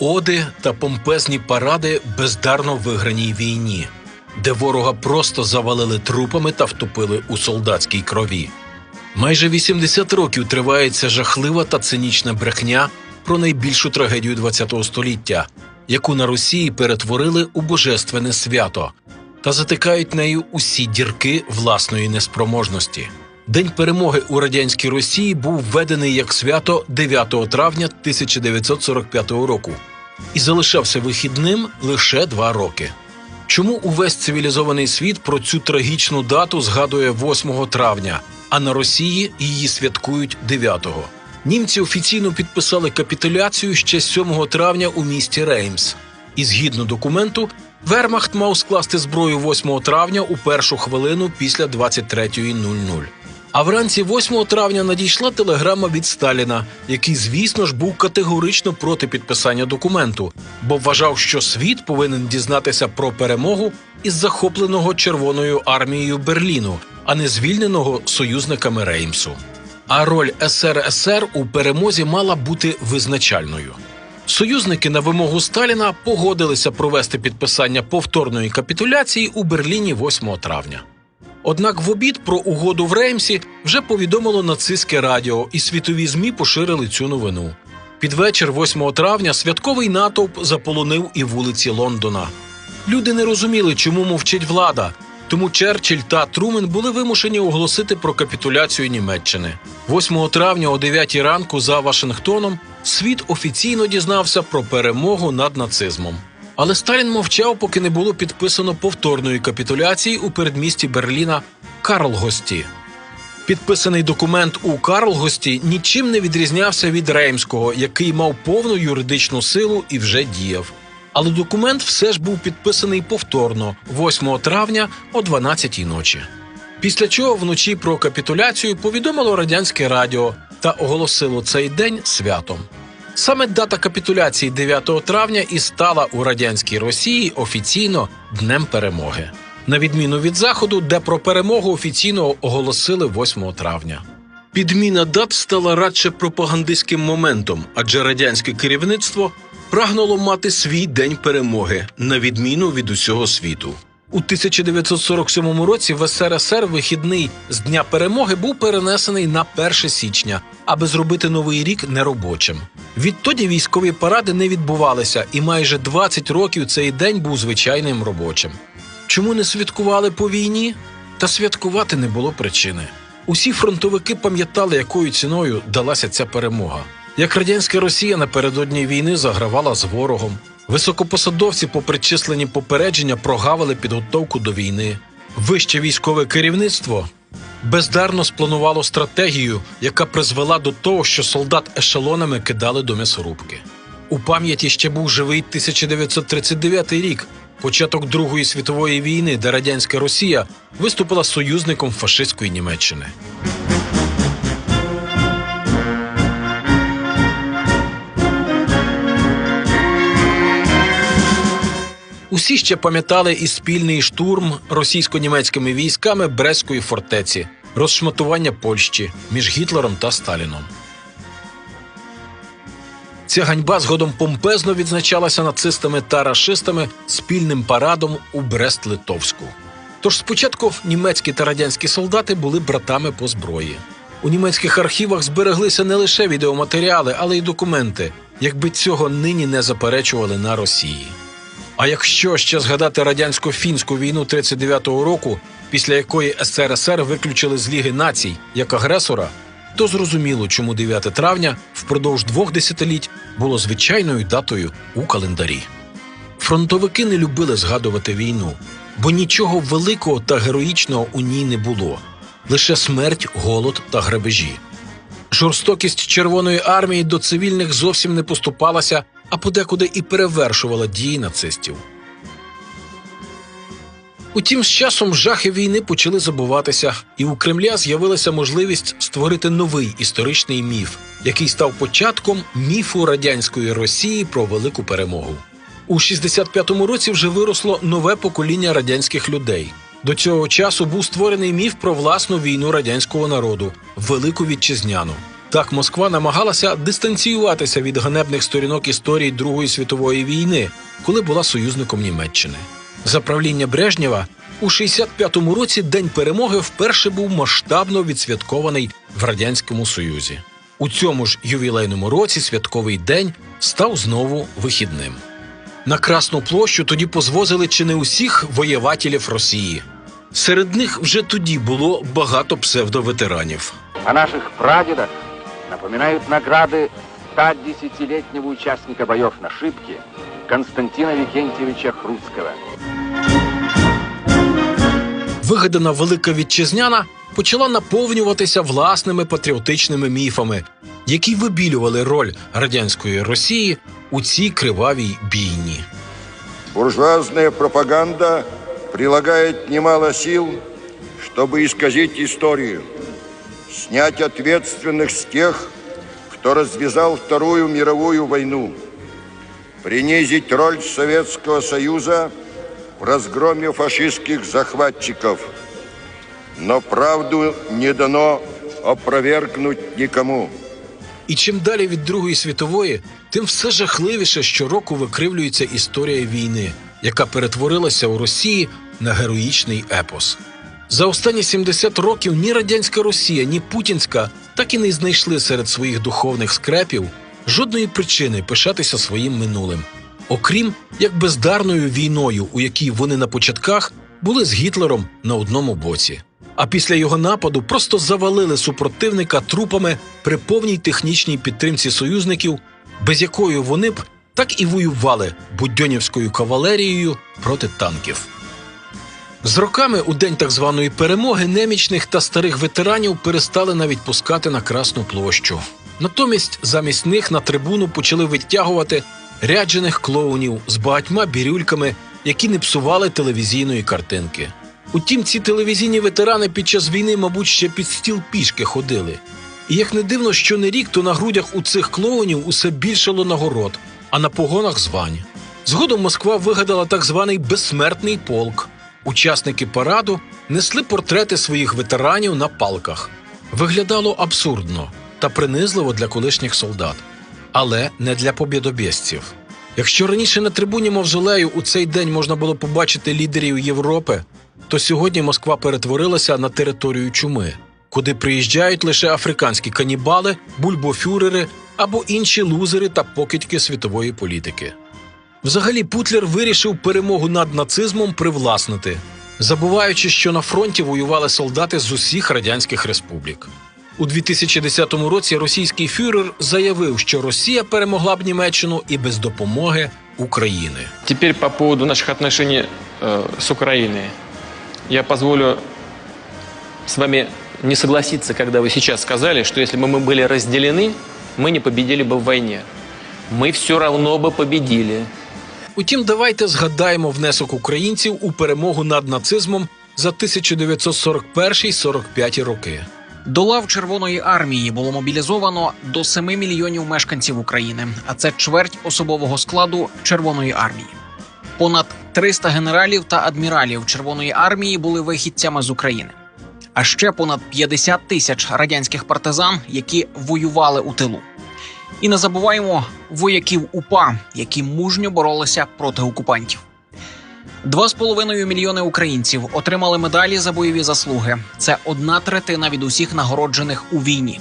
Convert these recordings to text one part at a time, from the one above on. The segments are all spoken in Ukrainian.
Оди та помпезні паради бездарно виграній війні, де ворога просто завалили трупами та втопили у солдатській крові. Майже 80 років триває ця жахлива та цинічна брехня про найбільшу трагедію ХХ століття, яку на Росії перетворили у божественне свято та затикають нею усі дірки власної неспроможності. День перемоги у радянській Росії був введений як свято 9 травня 1945 року і залишався вихідним лише два роки. Чому увесь цивілізований світ про цю трагічну дату згадує 8 травня, а на Росії її святкують 9-го? Німці офіційно підписали капітуляцію ще 7 травня у місті Реймс. І згідно документу, Вермахт мав скласти зброю 8 травня у першу хвилину після 23.00. А вранці 8 травня надійшла телеграма від Сталіна, який, звісно ж, був категорично проти підписання документу, бо вважав, що світ повинен дізнатися про перемогу із захопленого Червоною армією Берліну, а не звільненого союзниками Реймсу. А роль СРСР у перемозі мала бути визначальною. Союзники на вимогу Сталіна погодилися провести підписання повторної капітуляції у Берліні 8 травня. Однак в обід про угоду в Реймсі вже повідомило нацистське радіо, і світові змі поширили цю новину. Під вечір 8 травня святковий натовп заполонив і вулиці Лондона. Люди не розуміли, чому мовчить влада, тому Черчилль та Трумен були вимушені оголосити про капітуляцію Німеччини. 8 травня о 9 ранку за Вашингтоном світ офіційно дізнався про перемогу над нацизмом. Але Сталін мовчав, поки не було підписано повторної капітуляції у передмісті Берліна Карлгості. Підписаний документ у Карлгості нічим не відрізнявся від Реймського, який мав повну юридичну силу і вже діяв. Але документ все ж був підписаний повторно 8 травня о 12-й ночі. Після чого вночі про капітуляцію повідомило радянське радіо та оголосило цей день святом. Саме дата капітуляції 9 травня і стала у радянській Росії офіційно днем перемоги, на відміну від заходу, де про перемогу офіційно оголосили 8 травня. Підміна дат стала радше пропагандистським моментом, адже радянське керівництво прагнуло мати свій день перемоги на відміну від усього світу. У 1947 році в СРСР вихідний з дня перемоги був перенесений на 1 січня, аби зробити новий рік неробочим. Відтоді військові паради не відбувалися, і майже 20 років цей день був звичайним робочим. Чому не святкували по війні? Та святкувати не було причини. Усі фронтовики пам'ятали, якою ціною далася ця перемога. Як радянська Росія напередодні війни загравала з ворогом. Високопосадовці, по причисленні попередження, прогавили підготовку до війни. Вище військове керівництво бездарно спланувало стратегію, яка призвела до того, що солдат ешелонами кидали до м'ясорубки. У пам'яті ще був живий 1939 рік, початок Другої світової війни, де радянська Росія виступила союзником фашистської Німеччини. Усі ще пам'ятали і спільний штурм російсько-німецькими військами Брестської фортеці, розшматування Польщі між Гітлером та Сталіном. Ця ганьба згодом помпезно відзначалася нацистами та рашистами спільним парадом у Брест-Литовську. Тож спочатку німецькі та радянські солдати були братами по зброї. У німецьких архівах збереглися не лише відеоматеріали, але й документи, якби цього нині не заперечували на Росії. А якщо ще згадати радянсько-фінську війну 39-го року, після якої СРСР виключили з Ліги націй як агресора, то зрозуміло, чому 9 травня впродовж двох десятиліть було звичайною датою у календарі. Фронтовики не любили згадувати війну, бо нічого великого та героїчного у ній не було лише смерть, голод та грабежі. Жорстокість Червоної армії до цивільних зовсім не поступалася, а подекуди і перевершувала дії нацистів. Утім, з часом жахи війни почали забуватися, і у Кремля з'явилася можливість створити новий історичний міф, який став початком міфу радянської Росії про велику перемогу. У 65-му році вже виросло нове покоління радянських людей. До цього часу був створений міф про власну війну радянського народу велику вітчизняну. Так Москва намагалася дистанціюватися від ганебних сторінок історії Другої світової війни, коли була союзником Німеччини. За правління Брежнєва у 65-му році День перемоги вперше був масштабно відсвяткований в радянському союзі. У цьому ж ювілейному році святковий день став знову вихідним. На Красну площу тоді позвозили чи не усіх воєвателів Росії. Серед них вже тоді було багато псевдоветеранів. О наших прадедах напоминают награды 110-летнего участника боев на Шибке Константина Викентьевича Хруцкого. Вигадана велика вітчизняна почала наповнюватися власними патріотичними міфами, які вибілювали роль радянської Росії у цій кривавій бійні. Буржуазная пропаганда прилагает немало сил, чтобы исказить историю, снять ответственных с тех, кто развязал Вторую мировую войну, принизить роль Советского Союза в разгроме фашистских захватчиков. Но правду не дано опровергнуть никому. І чим далі від Другої світової, тим все жахливіше щороку викривлюється історія війни, яка перетворилася у Росії на героїчний епос. За останні 70 років ні радянська Росія, ні путінська так і не знайшли серед своїх духовних скрепів жодної причини пишатися своїм минулим, окрім як бездарною війною, у якій вони на початках були з Гітлером на одному боці. А після його нападу просто завалили супротивника трупами при повній технічній підтримці союзників, без якої вони б так і воювали будьонівською кавалерією проти танків. З роками у день так званої перемоги немічних та старих ветеранів перестали навіть пускати на Красну площу. Натомість замість них на трибуну почали витягувати ряджених клоунів з багатьма бірюльками, які не псували телевізійної картинки. Утім, ці телевізійні ветерани під час війни, мабуть, ще під стіл пішки ходили. І як не дивно, що не рік, то на грудях у цих клоунів усе більшало нагород, а на погонах звань. Згодом Москва вигадала так званий безсмертний полк. Учасники параду несли портрети своїх ветеранів на палках. Виглядало абсурдно та принизливо для колишніх солдат, але не для побєдобєсців. Якщо раніше на трибуні мавзолею у цей день можна було побачити лідерів Європи, то сьогодні Москва перетворилася на територію чуми, куди приїжджають лише африканські канібали, бульбофюрери або інші лузери та покидьки світової політики. Взагалі, Путлер вирішив перемогу над нацизмом привласнити, забуваючи, що на фронті воювали солдати з усіх радянських республік. У 2010 році російський фюрер заявив, що Росія перемогла б Німеччину і без допомоги України. Теперь по поводу наших отношений э, с Украиной. Я позволю с вами не согласиться, когда вы сейчас сказали, что если бы мы были разделены, мы не победили бы в войне. Мы все равно бы победили. Утім, давайте згадаємо внесок українців у перемогу над нацизмом за 1941-45 роки. До лав Червоної армії було мобілізовано до 7 мільйонів мешканців України, а це чверть особового складу Червоної армії. Понад 300 генералів та адміралів Червоної армії були вихідцями з України. А ще понад 50 тисяч радянських партизан, які воювали у тилу. І не забуваємо вояків УПА, які мужньо боролися проти окупантів. Два з половиною мільйони українців отримали медалі за бойові заслуги. Це одна третина від усіх нагороджених у війні.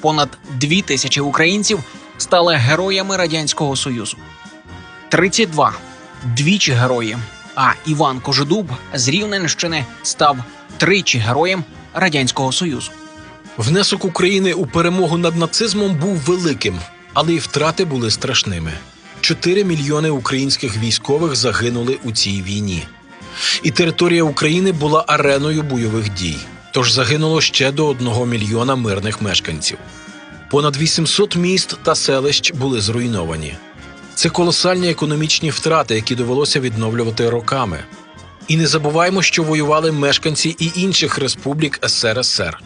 Понад дві тисячі українців стали героями радянського союзу. 32 – двічі герої. А Іван Кожедуб з Рівненщини став тричі героєм радянського союзу. Внесок України у перемогу над нацизмом був великим, але й втрати були страшними. 4 мільйони українських військових загинули у цій війні. І територія України була ареною бойових дій. Тож загинуло ще до 1 мільйона мирних мешканців. Понад 800 міст та селищ були зруйновані. Це колосальні економічні втрати, які довелося відновлювати роками. І не забуваємо, що воювали мешканці і інших республік СРСР.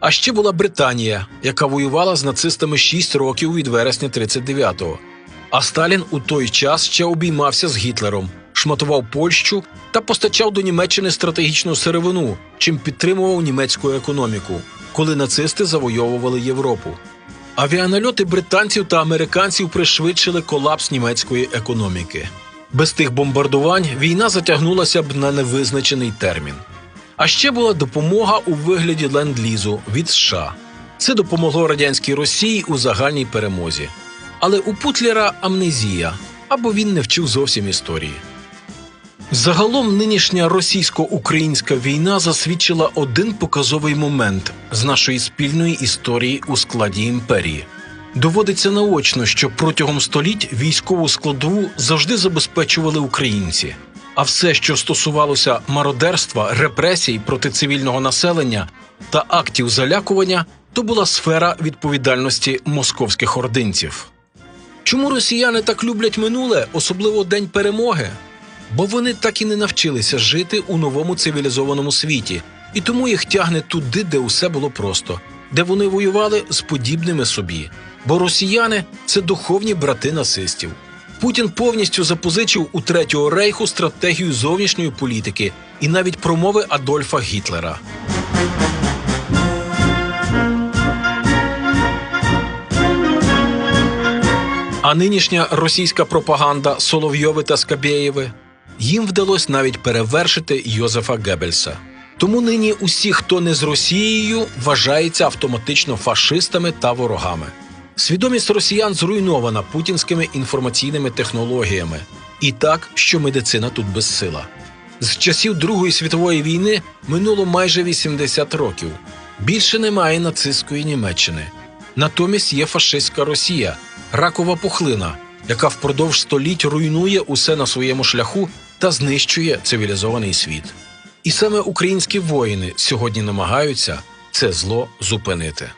А ще була Британія, яка воювала з нацистами 6 років від вересня 39-го. А Сталін у той час ще обіймався з Гітлером, шматував Польщу та постачав до Німеччини стратегічну сировину, чим підтримував німецьку економіку, коли нацисти завойовували Європу. Авіанальоти британців та американців пришвидшили колапс німецької економіки. Без тих бомбардувань війна затягнулася б на невизначений термін. А ще була допомога у вигляді ленд-лізу від США. Це допомогло радянській Росії у загальній перемозі. Але у Путлера амнезія або він не вчив зовсім історії. Загалом нинішня російсько-українська війна засвідчила один показовий момент з нашої спільної історії у складі імперії. Доводиться наочно, що протягом століть військову складову завжди забезпечували українці. А все, що стосувалося мародерства, репресій проти цивільного населення та актів залякування, то була сфера відповідальності московських ординців. Чому росіяни так люблять минуле, особливо День перемоги? Бо вони так і не навчилися жити у новому цивілізованому світі, і тому їх тягне туди, де усе було просто, де вони воювали з подібними собі. Бо росіяни це духовні брати нацистів. Путін повністю запозичив у Третього рейху стратегію зовнішньої політики і навіть промови Адольфа Гітлера. А нинішня російська пропаганда Соловйови та Скабєєви їм вдалося навіть перевершити Йозефа Геббельса. Тому нині усі, хто не з Росією, вважаються автоматично фашистами та ворогами. Свідомість росіян зруйнована путінськими інформаційними технологіями, і так, що медицина тут безсила. З часів Другої світової війни минуло майже 80 років. Більше немає нацистської Німеччини. Натомість є фашистська Росія, ракова пухлина, яка впродовж століть руйнує усе на своєму шляху та знищує цивілізований світ. І саме українські воїни сьогодні намагаються це зло зупинити.